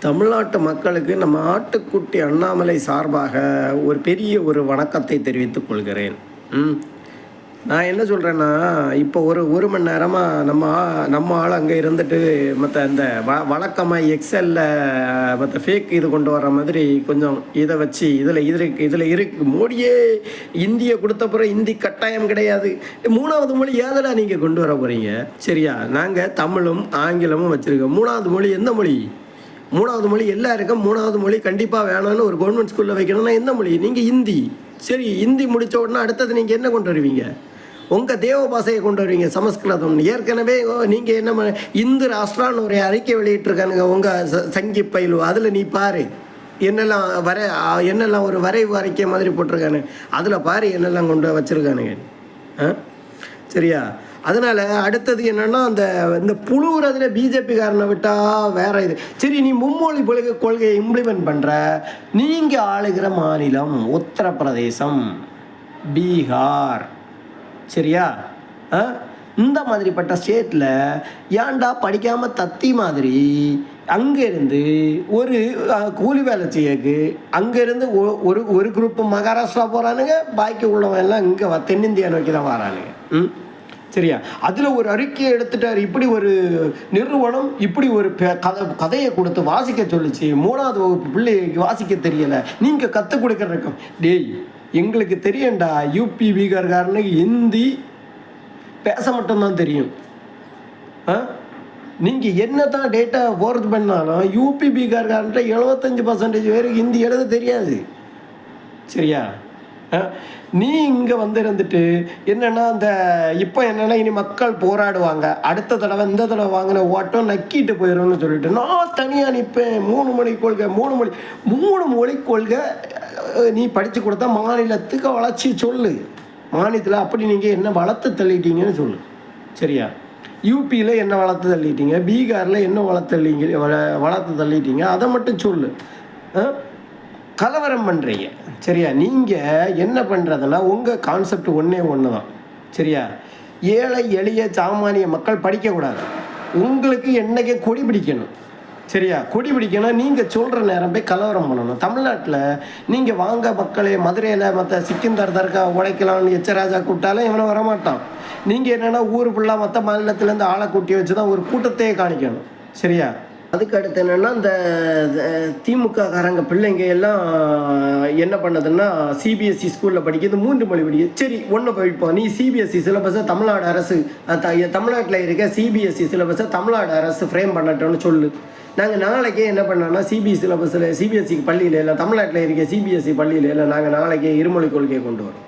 தமிழ்நாட்டு மக்களுக்கு நம்ம ஆட்டுக்குட்டி அண்ணாமலை சார்பாக ஒரு பெரிய ஒரு வணக்கத்தை தெரிவித்துக் கொள்கிறேன். ம். நான் என்ன சொல்கிறேன்னா இப்போ ஒரு ஒரு மணி நேரமாக நம்ம நம்ம ஆள் அங்கே இருந்துட்டு மற்ற இந்த வ வழக்கமாக எக்ஸலில் மற்ற ஃபேக் இது கொண்டு வர மாதிரி கொஞ்சம் இதை வச்சு இதில் இருக்கு இதில் இருக்கு. மோடியே இந்தியை கொடுத்த பிறகு இந்தி கட்டாயம் கிடையாது. மூணாவது மொழி ஏதடா நீங்கள் கொண்டு வர போகிறீங்க சரியா? நாங்கள் தமிழும் ஆங்கிலமும் வச்சுருக்கோம். மூணாவது மொழி எந்த மொழி? மூணாவது மொழி எல்லாருக்கும் மூணாவது மொழி கண்டிப்பாக வேணும்னு ஒரு கவர்மெண்ட் ஸ்கூலில் வைக்கணும்னா எந்த மொழி? நீங்கள் ஹிந்தி சரி ஹிந்தி முடித்த உடனே அடுத்தது நீங்கள் என்ன கொண்டு வருவீங்க? உங்கள் தேவ பாஷையை கொண்டு வருவீங்க சமஸ்கிருதம். ஏற்கனவே நீங்கள் என்ன இந்து ராஷ்டிரான்னு ஒரு அறிக்கை வெளியிட்டிருக்கானுங்க உங்கள் ச சங்கி பயிலு அதில் நீ பாரு. என்னெல்லாம் வர என்னெல்லாம் ஒரு வரைவு அறிக்கை மாதிரி போட்டிருக்கானு. அதில் பாரு என்னெல்லாம் கொண்டு வச்சுருக்கானுங்க. ஆ? சரியா? அதனால் அடுத்தது என்னென்னா அந்த இந்த புழுவுறதுல பிஜேபிக்காரனை விட்டால் வேற இது. சரி நீ மும்மொழி கொள்கை கொள்கையை இம்ப்ளிமெண்ட் பண்ணுற நீங்கள் ஆளுகிற மாநிலம் உத்தரப்பிரதேசம் பீகார். சரியா? ஆ? இந்த மாதிரிப்பட்ட ஸ்டேட்டில் ஏன்டா படிக்காமல் தத்தி மாதிரி அங்கேருந்து ஒரு கூலி வேலை செய்யக்கு அங்கேருந்து ஒரு ஒரு குரூப் மகாராஷ்டிரா போகிறானுங்க பாக்கி உள்ளவன் எல்லாம் இங்கே தென்னிந்தியா நோக்கி தான் வரானுங்க. ம்? சரியா? அதில் ஒரு அறிக்கையை எடுத்துட்டார். இப்படி ஒரு நிறுவனம் இப்படி ஒரு பெ- கதை கதையை கொடுத்து வாசிக்க சொல்லுச்சு. மூணாவது வகுப்பு பிள்ளைக்கு வாசிக்க தெரியலை. நீங்கள் கற்றுக் கொடுக்குற டேய் எங்களுக்கு தெரியண்டா யூபி பீகார்காரனுக்கு ஹிந்தி பேச மட்டும்தான் தெரியும். ஆ? நீங்கள் என்ன தான் டேட்டா ஃபோர்த் பண்ணாலும் யூபி பீகார்காரன்ட்ட எழுபத்தஞ்சி பர்சன்டேஜ் பேருக்கு ஹிந்தி எழுத தெரியாது. சரியா? நீ இங்கே வந்து இருந்துட்டு என்னென்னா அந்த இப்போ என்னென்னா இனி மக்கள் போராடுவாங்க. அடுத்த தடவை இந்த தடவை வாங்கின ஓட்டம் நக்கிட்டு போயிடும்னு சொல்லிட்டு நான் தனியாக நிற்பேன் மூணு மொழி கொள்கை மூணு மொழி மூணு மொழி கொள்கை நீ படித்து கொடுத்தா மாநிலத்துக்கு வளர்ச்சி சொல்லு. மாநிலத்தில் அப்படி நீங்கள் என்ன வளர்த்து தள்ளிட்டீங்கன்னு சொல்லு. சரியா? யூபியில் என்ன வளர்த்து தள்ளிட்டீங்க? பீகாரில் என்ன வளர்த்து தள்ளிங்க வள- வளர்த்து தள்ளிட்டீங்க? அதை மட்டும் சொல்லு. ஆ கலவரம் பண்ணுறீங்க சரியா? நீங்கள் என்ன பண்ணுறதுன்னா உங்கள் கான்செப்ட் ஒன்றே ஒன்று தான் சரியா? ஏழை எளிய சாமானிய மக்கள் படிக்கக்கூடாது. உங்களுக்கு என்னைக்கே கொடி பிடிக்கணும். சரியா? கொடி பிடிக்கணும் நீங்கள் சொல்கிற நேரம் போய் கலவரம் பண்ணணும். தமிழ்நாட்டில் நீங்கள் வாங்க மக்களே மதுரையில் மற்ற சிக்கிந்தார் தர்கா உடைக்கலாம்னு எச்சராஜா கூப்பிட்டாலும் இவனும் வரமாட்டான். நீங்கள் என்னென்னா ஊர் ஃபுல்லாக மற்ற மாநிலத்திலேருந்து ஆளை கூட்டி வச்சு தான் ஒரு கூட்டத்தையே காணிக்கணும். சரியா? அதுக்கு அடுத்து என்னென்னா இந்த திமுக காரங்க பிள்ளைங்க எல்லாம் என்ன பண்ணதுன்னா சிபிஎஸ்சி ஸ்கூலில் படிக்கிறது மூன்று மொழி படிக்க சரி ஒன்று படிப்போம் நீ சிபிஎஸ்சி சிலபஸை தமிழ்நாடு அரசு தமிழ்நாட்டில் இருக்க சிபிஎஸ்சி சிலபஸை தமிழ்நாடு அரசு ஃப்ரேம் பண்ணட்டோம்னு சொல்லு. நாங்கள் நாளைக்கே என்ன பண்ணோம்னா சிபிஎஸ் சிலபஸில் சிபிஎஸ்சி பள்ளியில் இல்லை தமிழ்நாட்டில் இருக்க சிபிஎஸ்சி பள்ளியில் இல்லை நாங்கள் நாளைக்கே இருமொழி கொள்கையை கொண்டு வரோம்.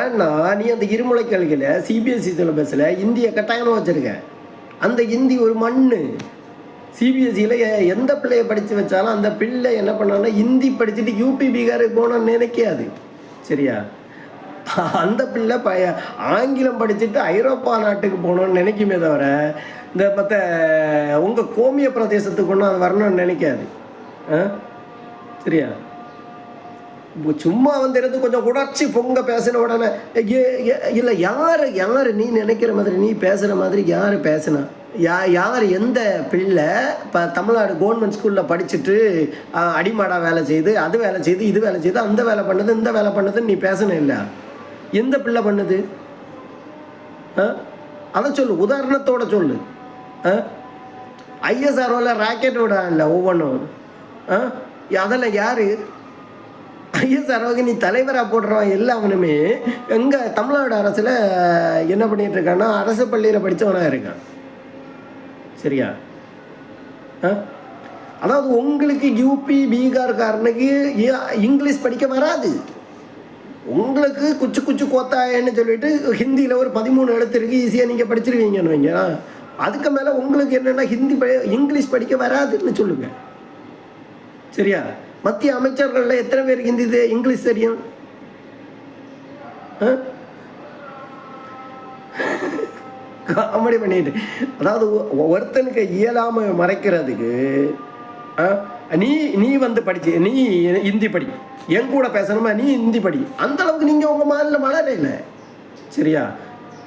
ஏன்னா நீ அந்த இருமொழி கொள்கையில் சிபிஎஸ்சி சிலபஸில் இந்திய கட்டாயமாக வச்சுருக்க. அந்த இந்தி ஒரு மண்ணு. சிபிஎஸ்சியில் எந்த பிள்ளையை படித்து வச்சாலும் அந்த பிள்ளை என்ன பண்ணான்னா ஹிந்தி படிச்சுட்டு யூபி பீகாருக்கு போகணும்னு நினைக்காது. சரியா? அந்த பிள்ளை ப ஆங்கிலம் படிச்சுட்டு ஐரோப்பா நாட்டுக்கு போகணும்னு நினைக்குமே தவிர இந்த மற்ற உங்கள் கோமிய பிரதேசத்துக்கு ஒன்றும் அது வரணும்னு நினைக்காது. ஆ? சரியா? சும்மா வந்து இருந்து கொஞ்சம் உடச்சி பொங்க பேசின உடனே இல்லை யார் யார் நீ நினைக்கிற மாதிரி நீ பேசுகிற மாதிரி யார் பேசுனா? யா யார் எந்த பிள்ளை இப்போ தமிழ்நாடு கவர்மெண்ட் ஸ்கூலில் படிச்சுட்டு அடிமாடா வேலை செய்து அது வேலை செய்து இது வேலை செய்து அந்த வேலை பண்ணுது இந்த வேலை பண்ணுதுன்னு நீ பேசணும் இல்லை எந்த பிள்ளை பண்ணுது? ஆ அதை சொல்லு உதாரணத்தோட சொல்லு. ஆ ஐஎஸ்ஆர்ஓவில் ராக்கெட் விட இல்லை ஒவ்வொன்றும். ஆ யார்? ஐஎஸ்ஆர்ஓக்கு நீ தலைவராக போடுறவன் எல்லாவனுமே எங்கள் தமிழ்நாடு அரசில் என்ன பண்ணிகிட்ருக்கான்னா அரசு பள்ளியில் படித்தவனாக இருக்கான். சரியா? ஆ? அதாவது உங்களுக்கு யூபி பீகார்காரனுக்கு ஏ- இங்கிலீஷ் படிக்க வராது. உங்களுக்கு குச்சு குச்சு கோத்தாயன்னு சொல்லிட்டு ஹிந்தியில் ஒரு பதிமூணு எழுத்து இருக்குது ஈஸியாக நீங்கள் படிச்சிருவீங்கன்னு வைங்க. அதுக்கு மேலே உங்களுக்கு என்னென்னா ஹிந்தி படி இங்கிலீஷ் படிக்க வராதுன்னு சொல்லுங்கள் சரியா? மத்திய அமைச்சர்களில் எத்தனை பேருக்கு ஹிந்தி இங்கிலீஷ் தெரியும்? ஆ? காமெடி பண்ணிட்டு. அதாவது ஒருத்தனுக்கு இயலாமல் மறைக்கிறதுக்கு ஆ, நீ நீ வந்து படிச்சு நீ இந்தி படி என் கூட பேசணுமா நீ ஹிந்தி படி. அந்த அளவுக்கு நீங்கள் உங்கள் மாநில மழை இல்லை. சரியா?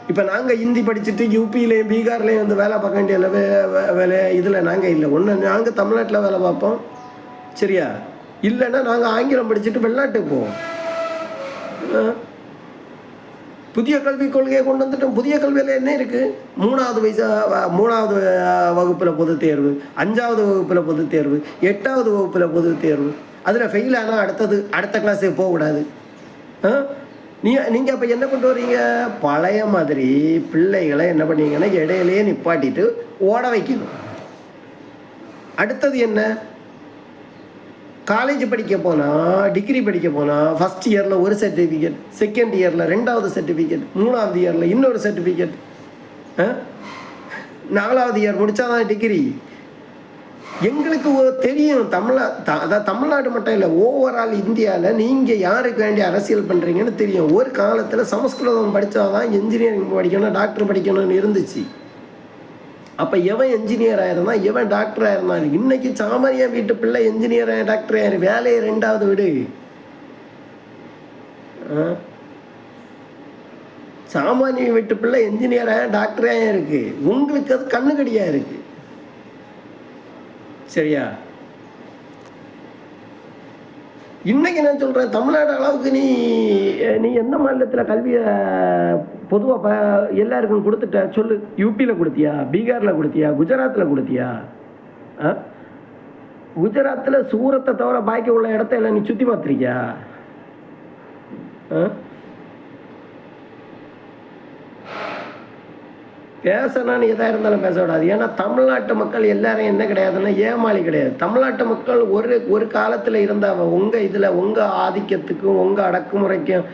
இப்போ நாங்கள் ஹிந்தி படிச்சுட்டு யூபியிலையும் பீகார்லேயும் வந்து வேலை பார்க்க வேண்டிய வே வே- வேலை இதில் நாங்கள் இல்லை. ஒன்று நாங்கள் தமிழ்நாட்டில் வேலை பார்ப்போம். சரியா? இல்லைன்னா நாங்கள் ஆங்கிலம் படிச்சுட்டு வெளிநாட்டுக்கு போவோம். ஆ. புதிய கல்விக் கொள்கையை கொண்டு வந்துட்டோம். புதிய கல்வியில் என்ன இருக்குது மூணாவது வயசு மூணாவது வகுப்பில் பொது தேர்வு அஞ்சாவது வகுப்பில் பொது தேர்வு எட்டாவது வகுப்பில் பொது தேர்வு. அதில் ஃபெயில் ஆனால் அடுத்தது அடுத்த கிளாஸுக்கு போகக்கூடாது ஆ? நீ நீங்கள் அப்போ என்ன கொண்டு வர்றீங்க? பழைய மாதிரி பிள்ளைகளை என்ன பண்ணீங்கன்னா இடையிலேயே நிப்பாட்டிட்டு ஓட வைக்கணும். அடுத்தது என்ன? காலேஜ் படிக்க போனால் டிகிரி படிக்க போனால் ஃபஸ்ட் இயரில் ஒரு சர்டிஃபிகேட் செகண்ட் இயரில் ரெண்டாவது சர்டிஃபிகேட் மூணாவது இயரில் இன்னொரு சர்டிஃபிகேட் நாலாவது இயர் முடித்தா தான் டிகிரி எங்களுக்கு தெரியும் தமிழா த- அதாவது தமிழ்நாடு மட்டும் இல்லை ஓவரால் இந்தியாவில் நீங்கள் யாருக்கு வேண்டிய அரசியல் பண்ணுறீங்கன்னு தெரியும். ஒரு காலத்தில் சமஸ்கிருதம் படித்தாதான் இன்ஜினியரிங் படிக்கணும் டாக்டர் படிக்கணும்னு இருந்துச்சு. அப்போ எவன் என்ஜினியராக இருந்தான் எவன் டாக்டராக இருந்தான் இன்னைக்கு சாமானியா வீட்டு பிள்ளை என்ஜினியராக டாக்டர் ஆயிரு. வேலையை ரெண்டாவது விடு. ஆ? சாமானிய வீட்டு பிள்ளை என்ஜினியராக டாக்டராக இருக்கு. உங்களுக்கு அது கண்ணுக்கடியாக இருக்கு. சரியா? இன்னைக்கு நான் சொல்கிறேன் தமிழ்நாடு அளவுக்கு நீ நீ எந்த மாநிலத்தில் கல்வியை பொதுவாக ப எல்லாருக்கும் கொடுத்துட்ட சொல்லு. யூபியில் கொடுத்தியா? பீகாரில் கொடுத்தியா? குஜராத்தில் கொடுத்தியா? ஆ? குஜராத்தில் சூரத்தை தவிர பாக்கி உள்ள இடத்த எல்லாம் நீ சுற்றி பார்த்துருக்கியா? ஆ? பேசணும்னு எதாக இருந்தாலும் பேசக்கூடாது ஏன்னா தமிழ்நாட்டு மக்கள் எல்லாரும் என்ன கிடையாதுன்னா ஏமாளி கிடையாது. தமிழ்நாட்டு மக்கள் ஒரு ஒரு காலத்தில் இருந்தவ உங்கள் இதில் உங்கள் ஆதிக்கத்துக்கும் உங்கள் அடக்குமுறைக்கும்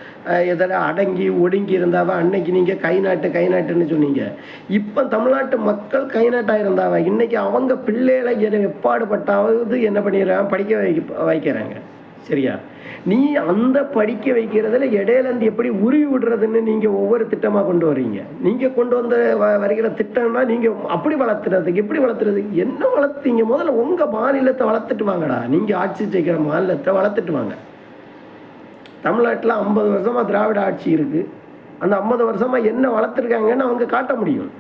எதில் இதில் அடங்கி ஒடுங்கி இருந்தவ அன்னைக்கு நீங்கள் கை நாட்டு கை நாட்டுன்னு சொன்னீங்க. இப்போ தமிழ்நாட்டு மக்கள் கை நாட்டாக இருந்தாவ இன்னைக்கு அவங்க பிள்ளைகளை எப்பாடுபட்டாவது என்ன பண்ணிடுறாங்க? படிக்க வைக்க வைக்கிறாங்க. சரியா? நீ அந்த படிக்க வைக்கிறதுல இடையிலேருந்து எப்படி உருவி விடுறதுன்னு நீங்கள் ஒவ்வொரு திட்டமாக கொண்டு வர்றீங்க நீங்கள் கொண்டு வந்த வ- வருகிற திட்டம்னா நீங்கள் அப்படி வளர்த்துறதுக்கு எப்படி வளர்த்துறது என்ன வளர்த்தீங்க? முதல்ல உங்கள் மாநிலத்தை வளர்த்துட்டு வாங்கடா. நீங்கள் ஆட்சி செய்கிற மாநிலத்தை வளர்த்துட்டு வாங்க. தமிழ்நாட்டில் ஐம்பது வருஷமாக திராவிட ஆட்சி இருக்கு. அந்த ஐம்பது வருஷமாக என்ன வளர்த்துருக்காங்கன்னு அவங்க காட்ட முடியும்.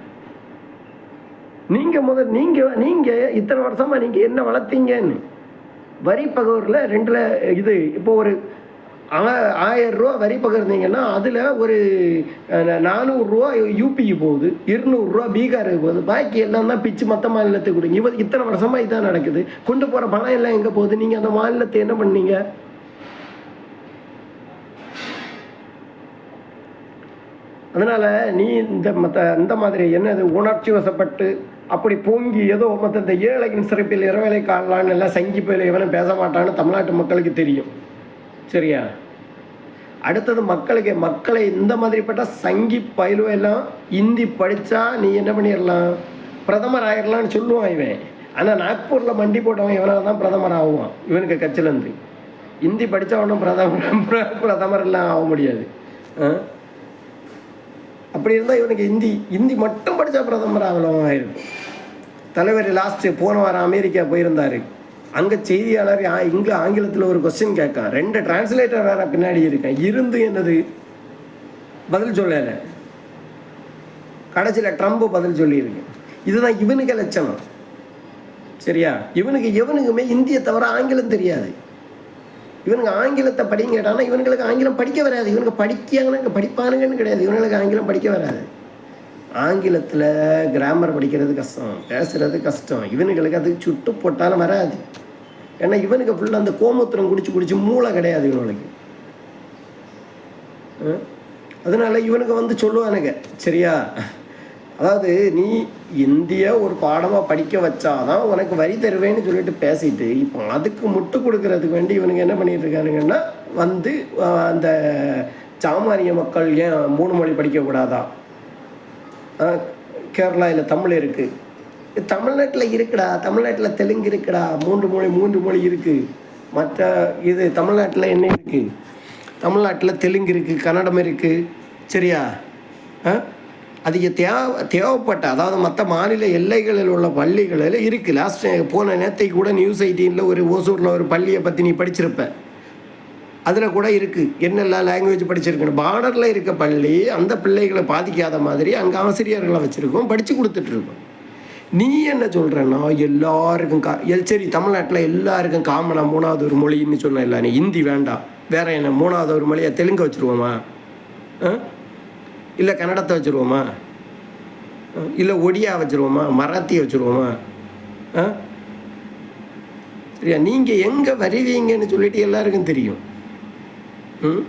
நீங்கள் முதல் நீங்கள் நீங்கள் இத்தனை வருஷமாக நீங்கள் என்ன வளர்த்தீங்கன்னு? வரி பகவரில் ரெண்டில் இது இப்போ ஒரு ஆ- ஆயிரம் ரூபா வரி பகிர்ந்தீங்கன்னா அதில் ஒரு நானூறுரூவா யூபிக்கு போகுது இருநூறுரூவா பீகாருக்கு போகுது. பாக்கி எல்லாம் தான் பிச்சு மற்ற மாநிலத்துக்கு கொடுங்க. இவ இத்தனை வருஷமாக இதான் நடக்குது. கொண்டு போகிற பணம் எல்லாம் எங்கே போகுது? நீங்கள் அந்த மாநிலத்தை என்ன பண்ணீங்க? அதனால் நீ இந்த மற்ற அந்த மாதிரி என்னது உணர்ச்சி வசப்பட்டு அப்படி பொங்கி ஏதோ மற்ற இந்த ஏழையின் சிறப்பில் இரவேலை காணலான்னு எல்லாம் சங்கி போயில இவனும் பேச மாட்டான்னு தமிழ்நாட்டு மக்களுக்கு தெரியும். சரியா? அடுத்தது மக்களுக்கு மக்களை இந்த மாதிரிப்பட்ட சங்கி பயிலுவ எல்லாம் இந்தி படித்தா நீ என்ன பண்ணிடலாம்? பிரதமர் ஆயிடலான்னு சொல்லுவான் இவன். ஆனால் நாக்பூரில் மண்டி போட்டவன் இவனால் தான் பிரதமர் ஆகுவான் இவனுக்கு கட்சியிலேருந்து இந்தி படித்தா ஒன்றும் பிரதமர் பிரதமர் எல்லாம் ஆக முடியாது. ஆ? அப்படி இருந்தால் இவனுக்கு ஹிந்தி ஹிந்தி மட்டும் படித்தா பிரதமர் ஆகலாம் ஆயிருக்கும் தலைவர் லாஸ்ட்டு போன வாரம் அமெரிக்கா போயிருந்தார். அங்கே செய்தியாளர் ஆ- இங்கே ஆங்கிலத்தில் ஒரு கொஸ்டின் கேட்கான் ரெண்டு டிரான்ஸ்லேட்டர் வேற பின்னாடி இருக்கேன். இருந்து என்னது? பதில் சொல்லலை. கடைசியில் ட்ரம்ப் பதில் சொல்லியிருக்கு. இதுதான் இவனுக்கு லட்சணம். சரியா? இவனுக்கு எவனுக்குமே இந்தியை தவிர ஆங்கிலம் தெரியாது. இவனுக்கு ஆங்கிலத்தை படிங்க கேட்டானா இவனுங்களுக்கு ஆங்கிலம் படிக்க வராது. இவனுக்கு படிக்கானுங்க படிப்பானுங்கன்னு கிடையாது. இவனுங்களுக்கு ஆங்கிலம் படிக்க வராது. ஆங்கிலத்தில் கிராமர் படிக்கிறது கஷ்டம் பேசுகிறது கஷ்டம். இவனுங்களுக்கு அது சுட்டு போட்டாலும் வராது. ஏன்னா இவனுக்கு ஃபுல்லாக அந்த கோமுத்திரம் குடிச்சு குடிச்சு மூளை கிடையாது இவனுக்கு அஹ்? அதனால இவனுக்கு வந்து சொல்லுவானுங்க சரியா? அதாவது நீ இந்திய ஒரு பாடமாக படிக்க வச்சாதான் உனக்கு வரி தருவேன்னு சொல்லிட்டு பேசிட்டு இப்போ அதுக்கு முட்டு கொடுக்கறதுக்கு வேண்டி இவனுங்க என்ன பண்ணிட்டு இருக்கானுங்கன்னா வந்து அந்த சாமானிய மக்கள் ஏன் மூணு மொழி படிக்கக்கூடாதா கேரளாவில் தமிழ் இருக்குது தமிழ்நாட்டில் இருக்குடா தமிழ்நாட்டில் தெலுங்கு இருக்குடா மூன்று மொழி மூன்று மொழி இருக்குது மற்ற இது தமிழ்நாட்டில் என்ன இருக்குது தமிழ்நாட்டில் தெலுங்கு இருக்குது கன்னடம் இருக்குது சரியா? ஆ அதிக தேவை தேவைப்பட்ட அதாவது மற்ற மாநில எல்லைகளில் உள்ள பள்ளிகளில் இருக்குது லாஸ்ட் போன நேரத்தைக்கு கூட நியூஸ் எயிட்டீனில் ஒரு ஓசூரில் ஒரு பள்ளியை பற்றி நீ படிச்சிருப்ப. அதில் கூட இருக்குது என்னெல்லாம் லாங்குவேஜ் படிச்சிருக்கணும் பார்டரில் இருக்க பள்ளி அந்த பிள்ளைகளை பாதிக்காத மாதிரி அங்கே ஆசிரியர்களை வச்சுருக்கோம் படித்து கொடுத்துட்ருக்கோம் நீ என்ன சொல்கிறேன்னா எல்லாருக்கும் கா சரி தமிழ்நாட்டில் எல்லாருக்கும் காமனாக மூணாவது ஒரு மொழின்னு சொன்ன இல்லை நீ? ஹிந்தி வேண்டாம். வேற என்ன மூணாவது ஒரு மொழியை தெலுங்கு வச்சுருவோமா? ஆ? இல்லை கன்னடத்தை வச்சுருவோமா? இல்லை ஒடியா வச்சுருவோமா? மராத்தி வச்சுருவோமா? ஆ? சரியா? நீங்கள் எங்கே வருவீங்கன்னு சொல்லிட்டு எல்லாருக்கும் தெரியும். ம்?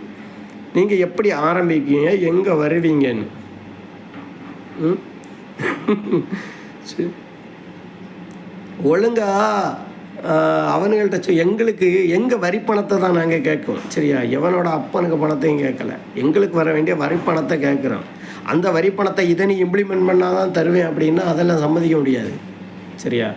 நீங்கள் எப்படி ஆரம்பிக்கீங்க எங்கே வருவீங்கன்னு. ம்? ஒழுங்கா அவனுங்கள்ட்ட எங்களுக்கு எங்கள் வரி பணத்தை தான் நாங்கள் கேட்கும் சரியா? எவனோட அப்பனுக்கு பணத்தையும் கேட்கல. எங்களுக்கு வர வேண்டிய வரி பணத்தை கேட்குறோம். அந்த வரி பணத்தை இதை நீ இம்ப்ளிமெண்ட் பண்ணால் தான் தருவேன் அப்படின்னா அதெல்லாம் சம்மதிக்க முடியாது. சரியா?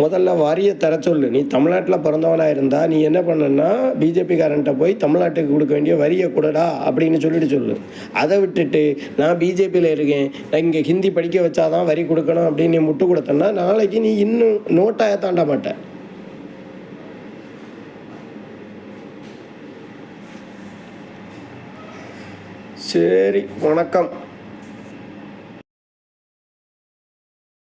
முதல்ல வரியை தர சொல்லு. நீ தமிழ்நாட்டில் பிறந்தவனாக இருந்தால் நீ என்ன பண்ணனா பிஜேபிக்காரன்ட்ட போய் தமிழ்நாட்டுக்கு கொடுக்க வேண்டிய வரியை கொடுடா அப்படின்னு சொல்லிட்டு சொல்லு. அதை விட்டுட்டு நான் பிஜேபியில் இருக்கேன். நான் இங்கே ஹிந்தி படிக்க வச்சாதான் வரி கொடுக்கணும் அப்படின்னு நீ முட்டு கொடுத்தேன்னா நாளைக்கு நீ இன்னும் நோட்டாக தாண்ட மாட்டேன் சரி வணக்கம்.